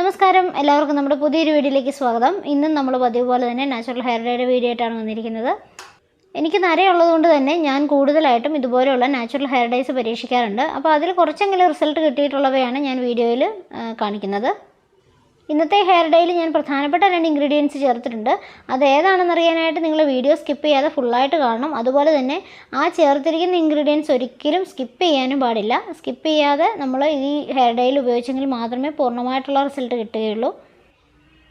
നമസ്കാരം. എല്ലാവർക്കും നമ്മുടെ പുതിയൊരു വീഡിയോയിലേക്ക് സ്വാഗതം. ഇന്നും നമ്മൾ പതിവ് പോലെ തന്നെ നാച്ചുറൽ ഹെയർ ഡേയുടെ വീഡിയോ ആയിട്ടാണ് വന്നിരിക്കുന്നത്. എനിക്ക് നരയുള്ളത് കൊണ്ട് തന്നെ ഞാൻ കൂടുതലായിട്ടും ഇതുപോലെയുള്ള നാച്ചുറൽ ഹെയർ ഡേയ്സ് പരീക്ഷിക്കാറുണ്ട്. അപ്പോൾ അതിൽ കുറച്ചെങ്കിലും റിസൾട്ട് കിട്ടിയിട്ടുള്ളവയാണ് ഞാൻ വീഡിയോയിൽ കാണിക്കുന്നത്. ഇന്നത്തെ ഹെയർ ഡേയിൽ ഞാൻ പ്രധാനപ്പെട്ട രണ്ട് ഇൻഗ്രീഡിയൻസ് ചേർത്തിട്ടുണ്ട്. അത് ഏതാണെന്ന് അറിയാനായിട്ട് നിങ്ങൾ വീഡിയോ സ്കിപ്പ് ചെയ്യാതെ ഫുള്ളായിട്ട് കാണണം. അതുപോലെ തന്നെ ആ ചേർത്തിരിക്കുന്ന ഇൻഗ്രീഡിയൻസ് ഒരിക്കലും സ്കിപ്പ് ചെയ്യാനും പാടില്ല. സ്കിപ്പ് ചെയ്യാതെ നമ്മൾ ഈ ഹെയർ ഡേയിൽ ഉപയോഗിച്ചെങ്കിൽ മാത്രമേ പൂർണമായിട്ടുള്ള റിസൾട്ട് കിട്ടുകയുള്ളൂ.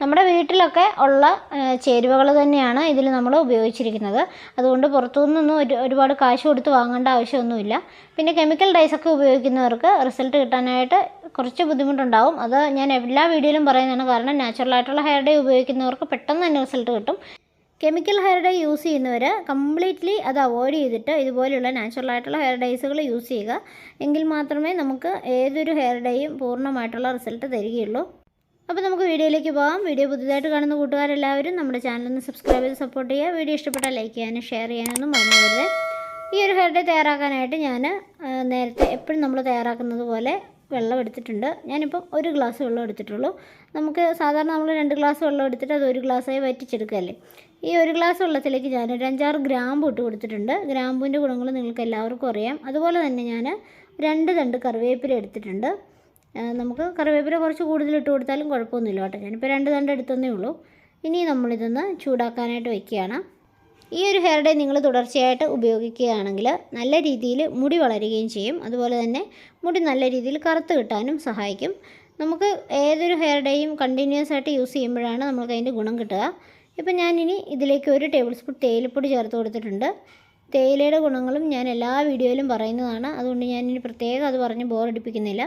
നമ്മുടെ വീട്ടിലൊക്കെ ഉള്ള ചേരുവകൾ തന്നെയാണ് ഇതിൽ നമ്മൾ ഉപയോഗിച്ചിരിക്കുന്നത്. അതുകൊണ്ട് പുറത്തുനിന്നൊന്നും ഒരു ഒരുപാട് കാശ് കൊടുത്ത് വാങ്ങേണ്ട ആവശ്യമൊന്നുമില്ല. പിന്നെ കെമിക്കൽ ഡൈസൊക്കെ ഉപയോഗിക്കുന്നവർക്ക് റിസൾട്ട് കിട്ടാനായിട്ട് കുറച്ച് ബുദ്ധിമുട്ടുണ്ടാവും. അത് ഞാൻ എല്ലാ വീഡിയോയിലും പറയുന്നതാണ്. കാരണം നാച്ചുറൽ ആയിട്ടുള്ള ഹെയർ ഡേ ഉപയോഗിക്കുന്നവർക്ക് പെട്ടെന്ന് തന്നെ റിസൾട്ട് കിട്ടും. കെമിക്കൽ ഹെയർ ഡേ യൂസ് ചെയ്യുന്നവർ കംപ്ലീറ്റ്ലി അത് അവോയ്ഡ് ചെയ്തിട്ട് ഇതുപോലെയുള്ള നാച്ചുറൽ ആയിട്ടുള്ള ഹെയർ ഡേയ്സുകൾ യൂസ് ചെയ്യുക. എങ്കിൽ മാത്രമേ നമുക്ക് ഏതൊരു ഹെയർ ഡേയും പൂർണമായിട്ടുള്ള റിസൾട്ട് തരികയുള്ളൂ. അപ്പോൾ നമുക്ക് വീഡിയോയിലേക്ക് പോകാം. വീഡിയോ പുതിയതായിട്ട് കാണുന്ന കൂട്ടുകാരെല്ലാവരും നമ്മുടെ ചാനലൊന്ന് സബ്സ്ക്രൈബ് ചെയ്ത് സപ്പോർട്ട് ചെയ്യുക. വീഡിയോ ഇഷ്ടപ്പെട്ടാൽ ലൈക്ക് ചെയ്യാനും ഷെയർ ചെയ്യാനൊന്നും മറന്നു ഈ ഒരു ഹെയർ ഡേ തയ്യാറാക്കാനായിട്ട് ഞാൻ നേരത്തെ എപ്പോഴും നമ്മൾ തയ്യാറാക്കുന്നത് പോലെ വെള്ളം എടുത്തിട്ടുണ്ട്. ഞാനിപ്പം ഒരു ഗ്ലാസ് വെള്ളം എടുത്തിട്ടുള്ളൂ. നമുക്ക് സാധാരണ നമ്മൾ രണ്ട് ഗ്ലാസ് വെള്ളം എടുത്തിട്ട് അത് ഒരു ഗ്ലാസ്സായി വറ്റിച്ചെടുക്കുകയല്ലേ? ഈ ഒരു ഗ്ലാസ് വെള്ളത്തിലേക്ക് ഞാൻ ഒരു അഞ്ചാറ് ഗ്രാമ്പ് ഇട്ട് കൊടുത്തിട്ടുണ്ട്. ഗ്രാമ്പുവിന്റെ ഗുണങ്ങൾ നിങ്ങൾക്ക് എല്ലാവർക്കും അറിയാം. അതുപോലെ തന്നെ ഞാൻ രണ്ട് തണ്ട് കറിവേപ്പില എടുത്തിട്ടുണ്ട്. നമുക്ക് കറിവേപ്പില കുറച്ച് കൂടുതൽ ഇട്ട് കൊടുത്താലും കുഴപ്പമൊന്നുമില്ല കേട്ടോ. ഞാനിപ്പോൾ രണ്ട് തണ്ട് എടുത്തതേ ഉള്ളൂ. ഇനി നമ്മളിതൊന്ന് ചൂടാക്കാനായിട്ട് വെക്കുകയാണ്. ഈ ഒരു ഹെയർ ഡേ നിങ്ങൾ തുടർച്ചയായിട്ട് ഉപയോഗിക്കുകയാണെങ്കിൽ നല്ല രീതിയിൽ മുടി വളരുകയും ചെയ്യും. അതുപോലെ തന്നെ മുടി നല്ല രീതിയിൽ കറുത്ത് കിട്ടാനും സഹായിക്കും. നമുക്ക് ഏതൊരു ഹെയർ ഡേയും കണ്ടിന്യൂസ് ആയിട്ട് യൂസ് ചെയ്യുമ്പോഴാണ് നമുക്ക് അതിന്റെ ഗുണം കിട്ടുക. ഇപ്പം ഞാനിനി ഇതിലേക്ക് ഒരു ടേബിൾ സ്പൂൺ തേയിലപ്പൊടി ചേർത്ത് കൊടുത്തിട്ടുണ്ട്. തേയിലയുടെ ഗുണങ്ങളും ഞാൻ എല്ലാ വീഡിയോയിലും പറയുന്നതാണ്. അതുകൊണ്ട് ഞാനിനി പ്രത്യേകം അത് പറഞ്ഞ് ബോറടിപ്പിക്കുന്നില്ല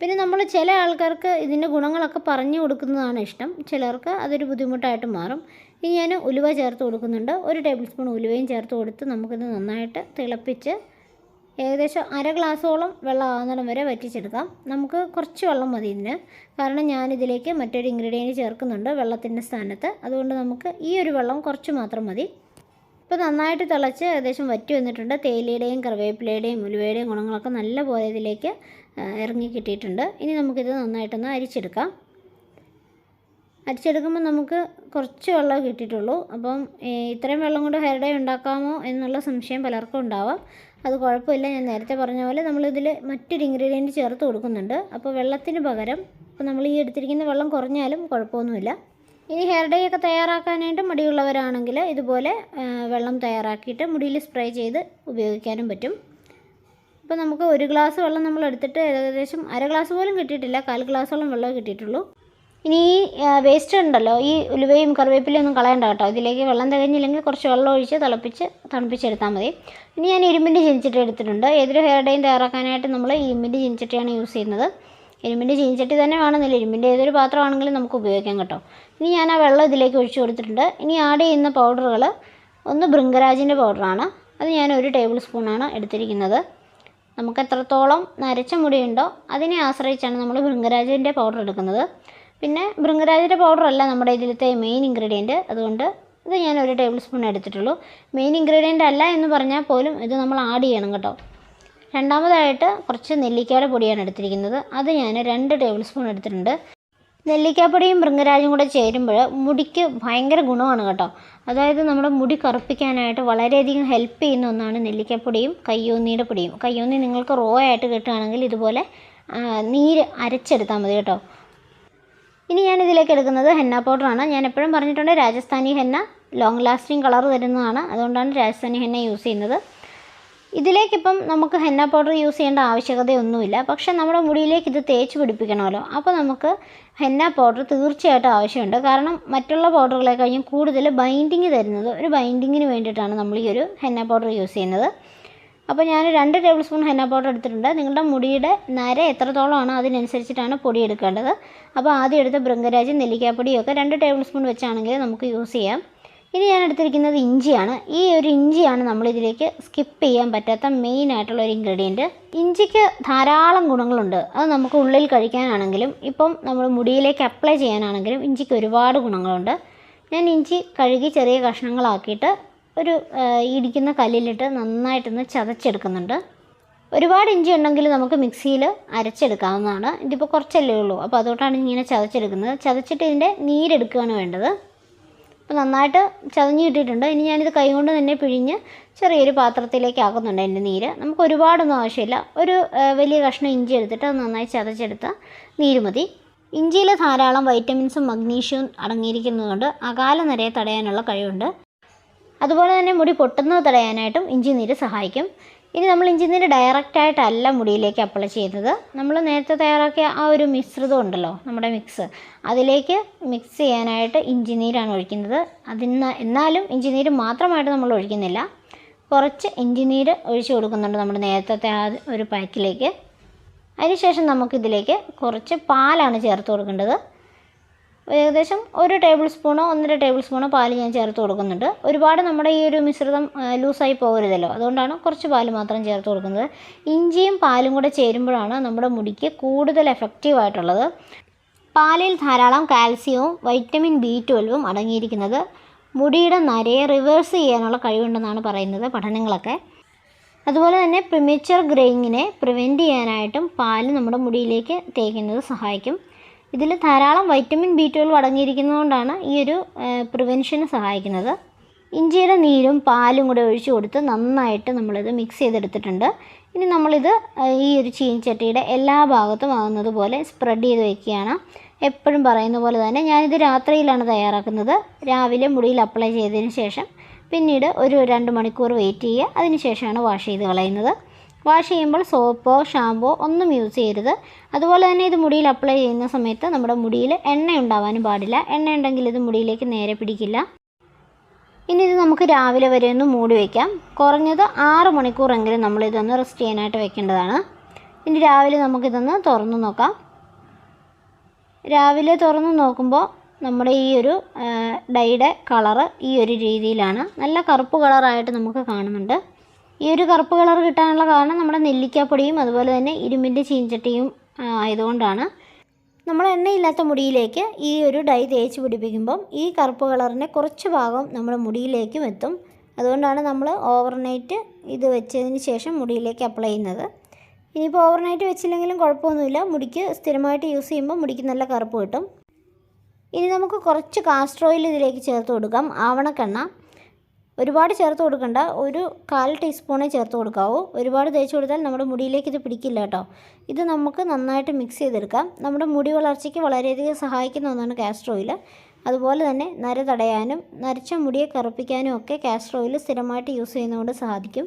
പിന്നെ നമ്മൾ ചില ആൾക്കാർക്ക് ഇതിന്റെ ഗുണങ്ങളൊക്കെ പറഞ്ഞു കൊടുക്കുന്നതാണ് ഇഷ്ടം. ചിലർക്ക് അതൊരു ബുദ്ധിമുട്ടായിട്ട് മാറും. ഇനി ഞാൻ ഉലുവ ചേർത്ത് കൊടുക്കുന്നുണ്ട്. ഒരു ടേബിൾ സ്പൂൺ ഉലുവയും ചേർത്ത് കൊടുത്ത് നമുക്കിത് നന്നായിട്ട് തിളപ്പിച്ച് ഏകദേശം അര ഗ്ലാസോളം വെള്ളം ആകുന്നിടം വരെ വറ്റിച്ചെടുക്കാം. നമുക്ക് കുറച്ച് വെള്ളം മതി ഇതിന്. കാരണം ഞാനിതിലേക്ക് മറ്റൊരു ഇൻഗ്രീഡിയന്റ് ചേർക്കുന്നുണ്ട് വെള്ളത്തിന്റെ സ്ഥാനത്ത്. അതുകൊണ്ട് നമുക്ക് ഈ ഒരു വെള്ളം കുറച്ച് മാത്രം മതി. ഇപ്പോൾ നന്നായിട്ട് തിളച്ച് ഏകദേശം വറ്റി വന്നിട്ടുണ്ട്. തേയിലയുടെയും കറിവേപ്പിലയുടെയും ഉലുവയുടെയും ഗുണങ്ങളൊക്കെ നല്ല പോലെ ഇതിലേക്ക് ഇറങ്ങി കിട്ടിയിട്ടുണ്ട്. ഇനി നമുക്കിത് നന്നായിട്ടൊന്ന് അരിച്ചെടുക്കാം. അരിച്ചെടുക്കുമ്പോൾ നമുക്ക് കുറച്ച് വെള്ളം കിട്ടിയിട്ടുള്ളൂ. അപ്പം ഇത്രയും വെള്ളം കൊണ്ട് ഹെയർ ഡേ ഉണ്ടാക്കാമോ എന്നുള്ള സംശയം പലർക്കും ഉണ്ടാവാം. അത് കുഴപ്പമില്ല. ഞാൻ നേരത്തെ പറഞ്ഞ പോലെ നമ്മളിതിൽ മറ്റൊരു ഇൻഗ്രീഡിയന്റ് ചേർത്ത് കൊടുക്കുന്നുണ്ട്. അപ്പോൾ വെള്ളത്തിന് പകരം ഇപ്പോൾ നമ്മൾ ഈ എടുത്തിരിക്കുന്ന വെള്ളം കുറഞ്ഞാലും കുഴപ്പമൊന്നുമില്ല. ഇനി ഹെയർ ഡേ ഒക്കെ തയ്യാറാക്കാനായിട്ട് മടിയുള്ളവരാണെങ്കിൽ ഇതുപോലെ വെള്ളം തയ്യാറാക്കിയിട്ട് മുടിയിൽ സ്പ്രേ ചെയ്ത് ഉപയോഗിക്കാനും പറ്റും. അപ്പോൾ നമുക്ക് ഒരു ഗ്ലാസ് വെള്ളം നമ്മൾ എടുത്തിട്ട് ഏകദേശം അര ഗ്ലാസ് പോലും കിട്ടിയിട്ടില്ല. കാൽ ഗ്ലാസോളം വെള്ളം കിട്ടിയിട്ടുള്ളൂ. ഇനി ഈ വേസ്റ്റ് ഉണ്ടല്ലോ. ഈ ഉലുവയും കറിവേപ്പിലയും ഒന്നും കളയണ്ട കേട്ടോ. ഇതിലേക്ക് വെള്ളം തികഞ്ഞില്ലെങ്കിൽ കുറച്ച് വെള്ളം ഒഴിച്ച് തിളപ്പിച്ച് തണുപ്പിച്ചെടുത്താൽ മതി. ഇനി ഞാൻ ഇരുമ്പിന്റെ ചീനിച്ചട്ടി എടുത്തിട്ടുണ്ട്. ഏതൊരു ഹെയർ ഡേയും തയ്യാറാക്കാനായിട്ട് നമ്മൾ ഇരുമ്പിന്റെ ചീനിച്ചട്ടിയാണ് യൂസ് ചെയ്യുന്നത്. ഇരുമ്പിന്റെ ചീനിച്ചട്ടി തന്നെ വേണമെന്നില്ല. ഇരുമ്പിന്റെ ഏതൊരു പാത്രമാണെങ്കിലും നമുക്ക് ഉപയോഗിക്കാം കേട്ടോ. ഇനി ഞാൻ ആ വെള്ളം ഇതിലേക്ക് ഒഴിച്ചു കൊടുത്തിട്ടുണ്ട്. ഇനി ആഡ് ചെയ്യുന്ന പൗഡറുകൾ ഒന്ന് ബൃങ്കരാജിന്റെ പൗഡറാണ് അത് ഞാൻ ഒരു ടേബിൾ സ്പൂണാണ് എടുത്തിരിക്കുന്നത്. നമുക്ക് എത്രത്തോളം നരച്ച മുടിയുണ്ടോ അതിനെ ആശ്രയിച്ചാണ് നമ്മൾ ബൃങ്കരാജിന്റെ പൗഡർ എടുക്കുന്നത്. പിന്നെ ബൃങ്കരാജിന്റെ പൗഡറല്ല നമ്മുടെ ഇതിലത്തെ മെയിൻ ഇൻഗ്രീഡിയന്റ് അതുകൊണ്ട് ഇത് ഞാൻ ഒരു ടേബിൾ സ്പൂൺ എടുത്തിട്ടുള്ളൂ. മെയിൻ ഇൻഗ്രീഡിയന്റ് അല്ല എന്ന് പറഞ്ഞാൽ പോലും ഇത് നമ്മൾ ആഡ് ചെയ്യണം കേട്ടോ. രണ്ടാമതായിട്ട് കുറച്ച് നെല്ലിക്കയുടെ പൊടിയാണ് എടുത്തിരിക്കുന്നത്. അത് ഞാൻ രണ്ട് ടേബിൾ സ്പൂൺ എടുത്തിട്ടുണ്ട്. നെല്ലിക്കാപ്പൊടിയും ബൃങ്കരാജും കൂടെ ചേരുമ്പോൾ മുടിക്ക് ഭയങ്കര ഗുണമാണ് കേട്ടോ. അതായത് നമ്മുടെ മുടി കറുപ്പിക്കാനായിട്ട് വളരെയധികം ഹെൽപ്പ് ചെയ്യുന്ന ഒന്നാണ് നെല്ലിക്കാപ്പൊടിയും കയ്യോന്നിയുടെ പൊടിയും. കയ്യോന്നി നിങ്ങൾക്ക് റോ ആയിട്ട് കിട്ടുകയാണെങ്കിൽ ഇതുപോലെ നീര് അരച്ചെടുത്താൽ മതി കേട്ടോ. ഇനി ഞാൻ ഇതിലേക്ക് എടുക്കുന്നത് ഹെന്ന പൗഡറാണ്. ഞാൻ എപ്പോഴും പറഞ്ഞിട്ടുണ്ട് Rajasthani henna long lasting colour തരുന്നതാണ്. അതുകൊണ്ടാണ് രാജസ്ഥാനി ഹെന്ന യൂസ് ചെയ്യുന്നത്. ഇതിലേക്കിപ്പം നമുക്ക് ഹെന്ന പൗഡർ യൂസ് ചെയ്യേണ്ട ആവശ്യകതയൊന്നുമില്ല. പക്ഷേ നമ്മുടെ മുടിയിലേക്ക് ഇത് തേച്ച് പിടിപ്പിക്കണമല്ലോ. അപ്പോൾ നമുക്ക് ഹെന്ന പൗഡർ തീർച്ചയായിട്ടും ആവശ്യമുണ്ട്. കാരണം മറ്റുള്ള പൗഡറുകളെ കഴിഞ്ഞും കൂടുതൽ ബൈൻഡിങ് തരുന്നത് ഒരു ബൈൻഡിങ്ങിന് വേണ്ടിയിട്ടാണ് നമ്മൾ ഈ ഒരു ഹെന്ന പൗഡർ യൂസ് ചെയ്യുന്നത്. അപ്പോൾ ഞാൻ രണ്ട് ടേബിൾ സ്പൂൺ ഹെന്ന പൗഡർ എടുത്തിട്ടുണ്ട്. നിങ്ങളുടെ മുടിയുടെ നര എത്രത്തോളമാണോ അതിനനുസരിച്ചിട്ടാണ് പൊടി എടുക്കേണ്ടത്. അപ്പോൾ ആദ്യം എടുത്ത ബൃങ്കരാജ് നെല്ലിക്കാപ്പൊടിയൊക്കെ രണ്ട് ടേബിൾ സ്പൂൺ വെച്ചാണെങ്കിൽ നമുക്ക് യൂസ് ചെയ്യാം. ഇനി ഞാൻ എടുത്തിരിക്കുന്നത് ഇഞ്ചിയാണ്. ഈ ഒരു ഇഞ്ചിയാണ് നമ്മളിതിലേക്ക് സ്കിപ്പ് ചെയ്യാൻ പറ്റാത്ത മെയിൻ ആയിട്ടുള്ള ഒരു ഇൻഗ്രീഡിയന്റ് ഇഞ്ചിക്ക് ധാരാളം ഗുണങ്ങളുണ്ട്. അത് നമുക്ക് ഉള്ളിൽ കഴിക്കാനാണെങ്കിലും ഇപ്പം നമ്മൾ മുടിയിലേക്ക് അപ്ലൈ ചെയ്യാനാണെങ്കിലും ഇഞ്ചിക്ക് ഒരുപാട് ഗുണങ്ങളുണ്ട്. ഞാൻ ഇഞ്ചി കഴുകി ചെറിയ കഷ്ണങ്ങളാക്കിയിട്ട് ഒരു ഇടിക്കുന്ന കല്ലിലിട്ട് നന്നായിട്ടൊന്ന് ചതച്ചെടുക്കുന്നുണ്ട്. ഒരുപാട് ഇഞ്ചി ഉണ്ടെങ്കിൽ നമുക്ക് മിക്സിയിൽ അരച്ചെടുക്കാവുന്നതാണ്. ഇതിപ്പോൾ കുറച്ചല്ലേ ഉള്ളൂ. അപ്പോൾ അതുകൊണ്ടാണ് ഇങ്ങനെ ചതച്ചെടുക്കുന്നത്. ചതച്ചിട്ട് ഇതിന്റെ നീരെടുക്കുകയാണ് വേണ്ടത്. അപ്പോൾ നന്നായിട്ട് ചതഞ്ഞ് കിട്ടിയിട്ടുണ്ട്. ഇനി ഞാനിത് കൈകൊണ്ട് തന്നെ പിഴിഞ്ഞ് ചെറിയൊരു പാത്രത്തിലേക്ക് ആക്കുന്നുണ്ട് എന്റെ നീര്. നമുക്ക് ഒരുപാടൊന്നും ആവശ്യമില്ല. ഒരു വലിയ കഷ്ണം ഇഞ്ചി എടുത്തിട്ട് അത് നന്നായി ചതച്ചെടുത്ത നീര് മതി. ഇഞ്ചിയിൽ ധാരാളം വൈറ്റമിൻസും മഗ്നീഷ്യവും അടങ്ങിയിരിക്കുന്നതുകൊണ്ട് അകാല നിരയെ തടയാനുള്ള കഴിവുണ്ട്. അതുപോലെ തന്നെ മുടി പൊട്ടുന്നത് തടയാനായിട്ടും ഇഞ്ചി നീര് സഹായിക്കും. ഇനി നമ്മൾ ഇഞ്ചി നീര് ഡയറക്റ്റായിട്ടല്ല മുടിയിലേക്ക് അപ്ലൈ ചെയ്യുന്നത്. നമ്മൾ നേരത്തെ തയ്യാറാക്കിയ ആ ഒരു മിശ്രിതം ഉണ്ടല്ലോ നമ്മുടെ മിക്സ് അതിലേക്ക് മിക്സ് ചെയ്യാനായിട്ട് ഇഞ്ചി നീരാണ് ഒഴിക്കുന്നത്. അതിന് എന്നാലും ഇഞ്ചി നീര് മാത്രമായിട്ട് നമ്മൾ ഒഴിക്കുന്നില്ല. കുറച്ച് ഇഞ്ചി നീര് ഒഴിച്ച് കൊടുക്കുന്നുണ്ട് നമ്മുടെ നേരത്തെ ആ ഒരു പാക്കിലേക്ക് അതിനുശേഷം നമുക്കിതിലേക്ക് കുറച്ച് പാലാണ് ചേർത്ത് കൊടുക്കേണ്ടത്. ഏകദേശം ഒരു ടേബിൾ സ്പൂണോ ഒന്നര ടേബിൾ സ്പൂണോ പാൽ ഞാൻ ചേർത്ത് കൊടുക്കുന്നുണ്ട്. ഒരുപാട് നമ്മുടെ ഈ ഒരു മിശ്രിതം ലൂസായി പോകരുതല്ലോ. അതുകൊണ്ടാണ് കുറച്ച് പാൽ മാത്രം ചേർത്ത് കൊടുക്കുന്നത്. ഇഞ്ചിയും പാലും കൂടെ ചേരുമ്പോഴാണ് നമ്മുടെ മുടിക്ക് കൂടുതൽ എഫക്റ്റീവ് ആയിട്ടുള്ളത്. പാലിൽ ധാരാളം കാൽസ്യവും വൈറ്റമിൻ ബി ട്വൽവും അടങ്ങിയിരിക്കുന്നത്. മുടിയുടെ നരയെ റിവേഴ്സ് ചെയ്യാനുള്ള കഴിവുണ്ടെന്നാണ് പറയുന്നത് പഠനങ്ങളൊക്കെ. അതുപോലെ തന്നെ പ്രിമേച്ചർ ഗ്രേയിങ്ങിനെ പ്രിവെന്റ് ചെയ്യാനായിട്ടും പാൽ നമ്മുടെ മുടിയിലേക്ക് തേക്കുന്നത് സഹായിക്കും. ഇതിൽ ധാരാളം വൈറ്റമിൻ ബി ട്വൽവ് അടങ്ങിയിരിക്കുന്നതുകൊണ്ടാണ് ഈ ഒരു പ്രിവെൻഷന് സഹായിക്കുന്നത്. ഇഞ്ചിയുടെ നീരും പാലും കൂടെ ഒഴിച്ചു കൊടുത്ത് നന്നായിട്ട് നമ്മളിത് മിക്സ് ചെയ്തെടുത്തിട്ടുണ്ട്. ഇനി നമ്മളിത് ഈ ഒരു ചീനിച്ചട്ടിയുടെ എല്ലാ ഭാഗത്തും ആകുന്നത് പോലെ സ്പ്രെഡ് ചെയ്ത് വയ്ക്കുകയാണ് എപ്പോഴും പറയുന്ന പോലെ തന്നെ ഞാനിത് രാത്രിയിലാണ് തയ്യാറാക്കുന്നത്. രാവിലെ മുടിയിൽ അപ്ലൈ ചെയ്തതിന് ശേഷം പിന്നീട് ഒരു രണ്ട് മണിക്കൂർ വെയിറ്റ് ചെയ്യുക. അതിന് ശേഷമാണ് വാഷ് ചെയ്ത് കളയുന്നത്. വാഷ് ചെയ്യുമ്പോൾ സോപ്പോ ഷാമ്പോ ഒന്നും യൂസ് ചെയ്യരുത്. അതുപോലെ തന്നെ ഇത് മുടിയിൽ അപ്ലൈ ചെയ്യുന്ന സമയത്ത് നമ്മുടെ മുടിയിൽ എണ്ണ ഉണ്ടാവാനും പാടില്ല. എണ്ണ ഉണ്ടെങ്കിൽ ഇത് മുടിയിലേക്ക് നേരെ പിടിക്കില്ല. ഇനി ഇത് നമുക്ക് രാവിലെ വരെ ഒന്ന് മൂടി വയ്ക്കാം കുറഞ്ഞത് ആറ് മണിക്കൂറെങ്കിലും നമ്മളിതൊന്ന് റെസ്റ്റ് ചെയ്യാനായിട്ട് വെക്കേണ്ടതാണ്. ഇനി രാവിലെ നമുക്കിതൊന്ന് തുറന്നു നോക്കാം. രാവിലെ തുറന്നു നോക്കുമ്പോൾ നമ്മുടെ ഈ ഒരു ഡൈയുടെ കളറ് ഈ ഒരു രീതിയിലാണ്. നല്ല കറുപ്പ് കളറായിട്ട് നമുക്ക് കാണുന്നുണ്ട്. ഈ ഒരു കറുപ്പ് കളർ കിട്ടാനുള്ള കാരണം നമ്മുടെ നെല്ലിക്കാപ്പൊടിയും അതുപോലെ തന്നെ ഇരുമ്പിന്റെ ചീഞ്ചട്ടിയും ആയതുകൊണ്ടാണ്. നമ്മൾ എണ്ണയില്ലാത്ത മുടിയിലേക്ക് ഈ ഒരു ഡൈ തേച്ച് പിടിപ്പിക്കുമ്പം ഈ കറുപ്പ് കളറിന്റെ കുറച്ച് ഭാഗം നമ്മുടെ മുടിയിലേക്കും എത്തും. അതുകൊണ്ടാണ് നമ്മൾ ഓവർനൈറ്റ് ഇത് വെച്ചതിന് ശേഷം മുടിയിലേക്ക് അപ്ലൈ ചെയ്യുന്നത്. ഇനിയിപ്പോൾ ഓവർനൈറ്റ് വെച്ചില്ലെങ്കിലും കുഴപ്പമൊന്നുമില്ല. മുടിക്ക് സ്ഥിരമായിട്ട് യൂസ് ചെയ്യുമ്പോൾ മുടിക്ക് നല്ല കറുപ്പ് കിട്ടും. ഇനി നമുക്ക് കുറച്ച് കാസ്റ്റർ ഓയിൽ ഇതിലേക്ക് ചേർത്ത് കൊടുക്കാം. ആവണക്കെണ്ണ. ഒരുപാട് ചേർത്ത് കൊടുക്കണ്ട. ഒരു കാൽ ടീസ്പൂണേ ചേർത്ത് കൊടുക്കാവൂ. ഒരുപാട് തേച്ച് കൊടുത്താൽ നമ്മുടെ മുടിയിലേക്ക് ഇത് പിടിക്കില്ല കേട്ടോ. ഇത് നമുക്ക് നന്നായിട്ട് മിക്സ് ചെയ്തെടുക്കാം. നമ്മുടെ മുടി വളർച്ചയ്ക്ക് വളരെയധികം സഹായിക്കുന്ന ഒന്നാണ് കാസ്റ്റർ ഓയിൽ അതുപോലെ തന്നെ നര തടയാനും നരച്ച മുടിയെ കറുപ്പിക്കാനും ഒക്കെ കാസ്റ്റർ ഓയിൽ സ്ഥിരമായിട്ട് യൂസ് ചെയ്യുന്നതുകൊണ്ട് സാധിക്കും.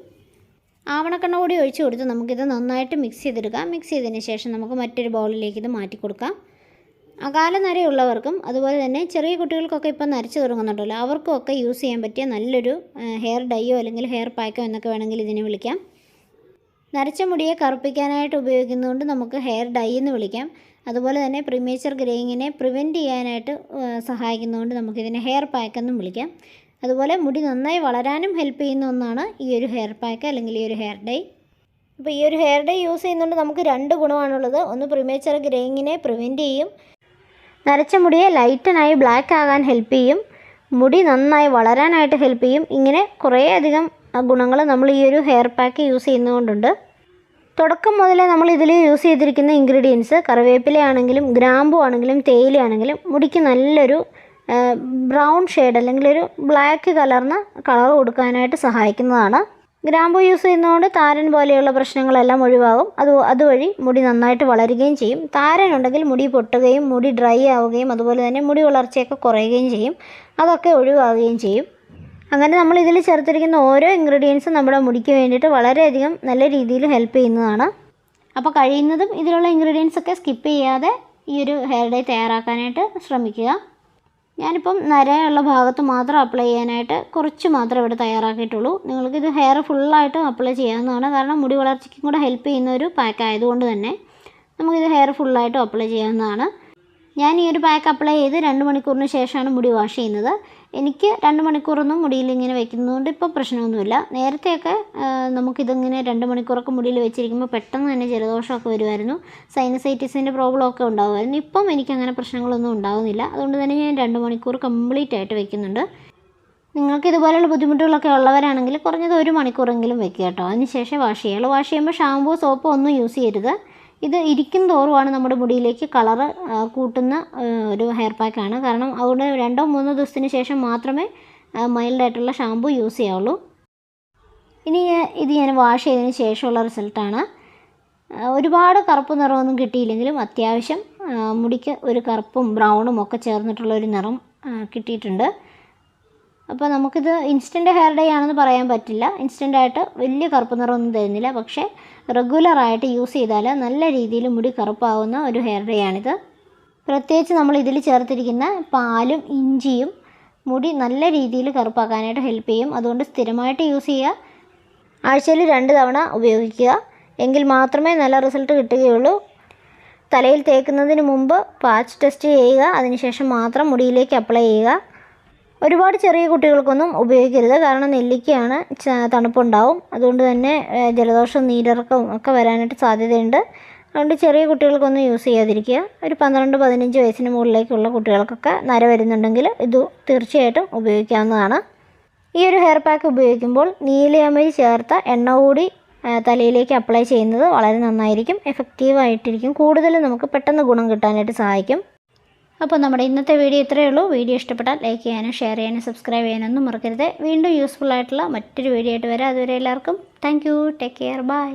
ആവണക്കെണ്ണ കൂടി ഒഴിച്ചു കൊടുത്ത് നമുക്കിത് നന്നായിട്ട് മിക്സ് ചെയ്തെടുക്കാം. മിക്സ് ചെയ്തതിന് ശേഷം നമുക്ക് മറ്റൊരു ബൗളിലേക്ക് ഇത് മാറ്റി കൊടുക്കാം അകാല നരയുള്ളവർക്കും അതുപോലെ തന്നെ ചെറിയ കുട്ടികൾക്കൊക്കെ ഇപ്പം നരച്ച് തുടങ്ങുന്നുണ്ടല്ലോ. അവർക്കൊക്കെ യൂസ് ചെയ്യാൻ പറ്റിയ നല്ലൊരു ഹെയർ ഡൈയോ അല്ലെങ്കിൽ ഹെയർ പാക്കോ എന്നൊക്കെ വേണമെങ്കിൽ ഇതിനെ വിളിക്കാം. നരച്ച മുടിയെ കറുപ്പിക്കാനായിട്ട് ഉപയോഗിക്കുന്നതുകൊണ്ട് നമുക്ക് ഹെയർ ഡൈ എന്ന് വിളിക്കാം. അതുപോലെ തന്നെ പ്രിമേച്ചർ ഗ്രേയിങ്ങിനെ പ്രിവെന്റ് ചെയ്യാനായിട്ട് സഹായിക്കുന്നതുകൊണ്ട് നമുക്കിതിനെ ഹെയർ പാക്ക് എന്നും വിളിക്കാം. അതുപോലെ മുടി നന്നായി വളരാനും ഹെൽപ്പ് ചെയ്യുന്ന ഒന്നാണ് ഈ ഒരു ഹെയർ പാക്ക് അല്ലെങ്കിൽ ഈ ഒരു ഹെയർ ഡൈ. അപ്പോൾ ഈ ഒരു ഹെയർ ഡൈ യൂസ് ചെയ്യുന്നതുകൊണ്ട് നമുക്ക് രണ്ട് ഗുണമാണുള്ളത്. ഒന്ന് പ്രിമേച്ചർ ഗ്രേയിങ്ങിനെ പ്രിവെന്റ് ചെയ്യും. നരച്ച മുടിയെ ലൈറ്റനായി ബ്ലാക്ക് ആകാൻ ഹെൽപ്പ് ചെയ്യും. മുടി നന്നായി വളരാനായിട്ട് ഹെൽപ്പ് ചെയ്യും. ഇങ്ങനെ കുറേയധികം ഗുണങ്ങൾ നമ്മൾ ഈ ഒരു ഹെയർ പാക്ക് യൂസ് ചെയ്യുന്നതുകൊണ്ടുണ്ട്. തുടക്കം മുതലേ നമ്മൾ ഇതിൽ യൂസ് ചെയ്തിരിക്കുന്ന ഇൻഗ്രീഡിയൻസ് കറിവേപ്പില ആണെങ്കിലും ഗ്രാമ്പു ആണെങ്കിലും തേയിലയാണെങ്കിലും മുടിക്ക് നല്ലൊരു ബ്രൗൺ ഷെയ്ഡ് അല്ലെങ്കിൽ ഒരു ബ്ലാക്ക് കലർന്ന കളർ കൊടുക്കാനായിട്ട് സഹായിക്കുന്നതാണ്. ഗ്രാമ്പു യൂസ് ചെയ്യുന്നതുകൊണ്ട് താരൻ പോലെയുള്ള പ്രശ്നങ്ങളെല്ലാം ഒഴിവാകും. അത് അതുവഴി മുടി നന്നായിട്ട് വളരുകയും ചെയ്യും. താരൻ ഉണ്ടെങ്കിൽ മുടി പൊട്ടുകയും മുടി ഡ്രൈ ആവുകയും അതുപോലെ തന്നെ മുടി വളർച്ചയൊക്കെ കുറയുകയും ചെയ്യും. അതൊക്കെ ഒഴിവാകുകയും ചെയ്യും. അങ്ങനെ നമ്മൾ ഇതിൽ ചേർത്തിരിക്കുന്ന ഓരോ ഇൻഗ്രീഡിയൻസും നമ്മുടെ മുടിക്ക് വേണ്ടിയിട്ട് വളരെയധികം നല്ല രീതിയിൽ ഹെൽപ്പ് ചെയ്യുന്നതാണ്. അപ്പോൾ കഴിയുന്നതും ഇതിലുള്ള ഇൻഗ്രീഡിയൻസ് ഒക്കെ സ്കിപ്പ് ചെയ്യാതെ ഈ ഒരു ഹെയർ ഡേ തയ്യാറാക്കാനായിട്ട് ശ്രമിക്കുക. ഞാനിപ്പം നരയുള്ള ഭാഗത്ത് മാത്രം അപ്ലൈ ചെയ്യാനായിട്ട് കുറച്ച് മാത്രമേ ഇവിടെ തയ്യാറാക്കിയിട്ടുള്ളൂ. നിങ്ങൾക്കിത് ഹെയർ ഫുള്ളായിട്ടും അപ്ലൈ ചെയ്യാവുന്നതാണ്. കാരണം മുടി വളർച്ചയ്ക്കും കൂടെ ഹെൽപ്പ് ചെയ്യുന്ന ഒരു പാക്ക് ആയതുകൊണ്ട് തന്നെ നമുക്കിത് ഹെയർ ഫുള്ളായിട്ടും അപ്ലൈ ചെയ്യാവുന്നതാണ്. ഞാൻ ഈ ഒരു പാക്ക് അപ്ലൈ ചെയ്ത് രണ്ട് മണിക്കൂറിന് ശേഷമാണ് മുടി വാഷ് ചെയ്യുന്നത്. എനിക്ക് രണ്ട് മണിക്കൂറൊന്നും മുടിയിൽ ഇങ്ങനെ വെക്കുന്നതുകൊണ്ട് ഇപ്പോൾ പ്രശ്നമൊന്നുമില്ല. നേരത്തെയൊക്കെ നമുക്കിതിങ്ങനെ രണ്ട് മണിക്കൂറൊക്കെ മുടിയിൽ വെച്ചിരിക്കുമ്പോൾ പെട്ടെന്ന് തന്നെ ജലദോഷമൊക്കെ വരുമായിരുന്നു. സൈനസൈറ്റിസിന്റെ പ്രോബ്ലമൊക്കെ ഉണ്ടാകുമായിരുന്നു ഇപ്പം എനിക്കങ്ങനെ പ്രശ്നങ്ങളൊന്നും ഉണ്ടാകുന്നില്ല അതുകൊണ്ട് തന്നെ ഞാൻ രണ്ട് മണിക്കൂർ കംപ്ലീറ്റ് ആയിട്ട് വെക്കുന്നുണ്ട്. നിങ്ങൾക്ക് ഇതുപോലെയുള്ള ബുദ്ധിമുട്ടുകളൊക്കെ ഉള്ളവരാണെങ്കിൽ കുറഞ്ഞത് ഒരു മണിക്കൂറെങ്കിലും വെക്കുക കേട്ടോ. അതിനുശേഷം വാഷ് ചെയ്യുള്ളൂ വാഷ് ചെയ്യുമ്പോൾ ഷാമ്പൂ സോപ്പോ ഒന്നും യൂസ് ചെയ്യരുത്. ഇത് ഇരിക്കും തോറുമാണ് നമ്മുടെ മുടിയിലേക്ക് കളറ് കൂട്ടുന്ന ഒരു ഹെയർ പാക്കാണ് കാരണം അവിടെ രണ്ടോ മൂന്നോ ദിവസത്തിന് ശേഷം മാത്രമേ മൈൽഡായിട്ടുള്ള ഷാമ്പൂ യൂസ് ചെയ്യാവുള്ളൂ. ഇനി ഇത് ഞാൻ വാഷ് ചെയ്തതിന് ശേഷമുള്ള റിസൾട്ടാണ് ഒരുപാട് കറുപ്പ് നിറമൊന്നും കിട്ടിയില്ലെങ്കിലും അത്യാവശ്യം മുടിക്ക് ഒരു കറുപ്പും ബ്രൗണും ഒക്കെ ചേർന്നിട്ടുള്ള ഒരു നിറം കിട്ടിയിട്ടുണ്ട്. അപ്പോൾ നമുക്കിത് ഇൻസ്റ്റന്റ് ഹെയർ ഡേ ആണെന്ന് പറയാൻ പറ്റില്ല. ഇൻസ്റ്റന്റ് ആയിട്ട് വലിയ കറുപ്പ് നിറമൊന്നും തരുന്നില്ല. പക്ഷേ റെഗുലറായിട്ട് യൂസ് ചെയ്താൽ നല്ല രീതിയിൽ മുടി കറുപ്പാവുന്ന ഒരു ഹെയർ ഡേ ആണിത്. പ്രത്യേകിച്ച് നമ്മൾ ഇതിൽ ചേർത്തിരിക്കുന്ന പാലും ഇഞ്ചിയും മുടി നല്ല രീതിയിൽ കറുപ്പാക്കാനായിട്ട് ഹെൽപ്പ് ചെയ്യും. അതുകൊണ്ട് സ്ഥിരമായിട്ട് യൂസ് ചെയ്യുക. ആഴ്ചയിൽ രണ്ട് തവണ ഉപയോഗിക്കുക. എങ്കിൽ മാത്രമേ നല്ല റിസൾട്ട് കിട്ടുകയുള്ളൂ. തലയിൽ തേക്കുന്നതിന് മുമ്പ് പാച്ച് ടെസ്റ്റ് ചെയ്യുക. അതിനുശേഷം മാത്രം മുടിയിലേക്ക് അപ്ലൈ ചെയ്യുക. ഒരുപാട് ചെറിയ കുട്ടികൾക്കൊന്നും ഉപയോഗിക്കരുത്. കാരണം നെല്ലിക്കയാണ് തണുപ്പുണ്ടാവും. അതുകൊണ്ട് തന്നെ ജലദോഷം നീരിറക്കവും ഒക്കെ വരാനായിട്ട് സാധ്യതയുണ്ട്. അതുകൊണ്ട് ചെറിയ കുട്ടികൾക്കൊന്നും യൂസ് ചെയ്യാതിരിക്കുക. ഒരു പന്ത്രണ്ട് പതിനഞ്ച് വയസ്സിന് മുകളിലേക്കുള്ള കുട്ടികൾക്കൊക്കെ നര വരുന്നുണ്ടെങ്കിൽ ഇത് തീർച്ചയായിട്ടും ഉപയോഗിക്കാവുന്നതാണ്. ഈ ഒരു ഹെയർ പാക്ക് ഉപയോഗിക്കുമ്പോൾ നീലയമരി ചേർത്ത എണ്ണ കൂടി തലയിലേക്ക് അപ്ലൈ ചെയ്യുന്നത് വളരെ നന്നായിരിക്കും. എഫക്റ്റീവ് ആയിട്ടിരിക്കും. കൂടുതലും നമുക്ക് പെട്ടെന്ന് ഗുണം കിട്ടാനായിട്ട് സഹായിക്കും. അപ്പോൾ നമ്മുടെ ഇന്നത്തെ വീഡിയോ ഇത്രയേ ഉള്ളൂ. വീഡിയോ ഇഷ്ടപ്പെട്ടാൽ ലൈക്ക് ചെയ്യാനും ഷെയർ ചെയ്യാനും സബ്സ്ക്രൈബ് ചെയ്യാനൊന്നും മറക്കരുത്. വീണ്ടും യൂസ്ഫുൾ ആയിട്ടുള്ള മറ്റൊരു വീഡിയോ ആയിട്ട് വരാം. അതുവരെ എല്ലാവർക്കും താങ്ക് ടേക്ക് കെയർ. ബൈ.